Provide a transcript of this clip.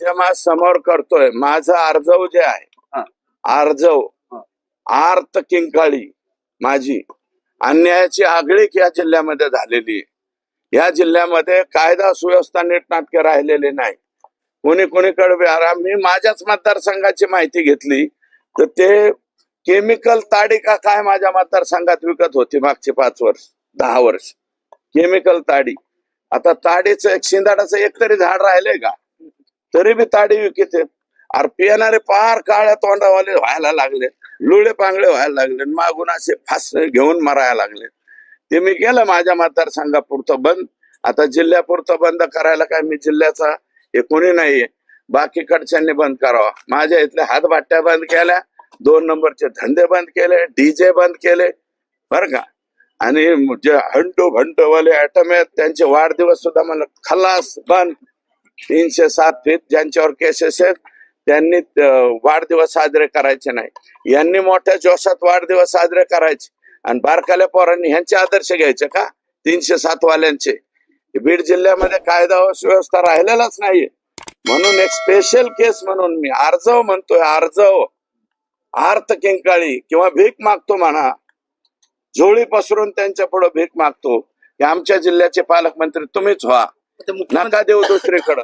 माध्यमा समोर करतोय. माझं आर्जव जे. आहे आर्जव. आर्त किंकाळी माझी अन्यायाची आगळीक या जिल्ह्यामध्ये झालेली आहे. या जिल्ह्यामध्ये कायदा सुव्यवस्था नीटनाटके राहिलेले नाही. कोणी कोणीकडे विहारा मी माझ्याच मतदारसंघाची माहिती घेतली तर ते केमिकल ताडी का काय माझ्या मतदारसंघात विकत होती मागचे पाच वर्ष दहा वर्ष. केमिकल ताडी. आता ताडीचं एक शिंदाडाचं एक तरी झाड राहिलंय का? तरी बी ताडी विकिते आहेत. अरे पिणारे पार काळ्या तोंडावाले व्हायला लागले. लुळे पांगळे व्हायला लागले. आणि मागून असे फास घेऊन मरायला लागले. ते मी केलं माझ्या मतदारसंघापुरतं बंद. आता जिल्ह्यापुरतं बंद करायला काय मी जिल्ह्याचा हे कोणी नाहीये. बाकीकडच्यांनी बंद करावा. माझ्या इथल्या हातभाट्या बंद केल्या. दोन नंबरचे धंदे बंद केले. डीजे बंद केले. बर का? आणि जे हंटू भंटवाले आयटम आहेत त्यांचे वाढदिवस सुद्धा मला खलास बंद. तीनशे सात फीत ज्यांच्यावर केसेस आहेत त्यांनी वाढदिवस साजरे करायचे नाही. यांनी मोठ्या जोशात वाढदिवस साजरे करायचे. आणि बारकाल्या पोरांनी ह्यांचे आदर्श घ्यायचे का? तीनशे सात वाल्यांचे. बीड जिल्ह्यामध्ये कायदा सुव्यवस्था राहिलेलाच नाहीये. म्हणून एक स्पेशल केस म्हणून मी आर्जव म्हणतोय आर्जव. आर्त किंकाळी किंवा भीक मागतो म्हणा. झोळी पसरून त्यांच्या पुढे भीक मागतो. की आमच्या जिल्ह्याचे पालकमंत्री तुम्हीच व्हा. नका देऊ दुसरीकडं.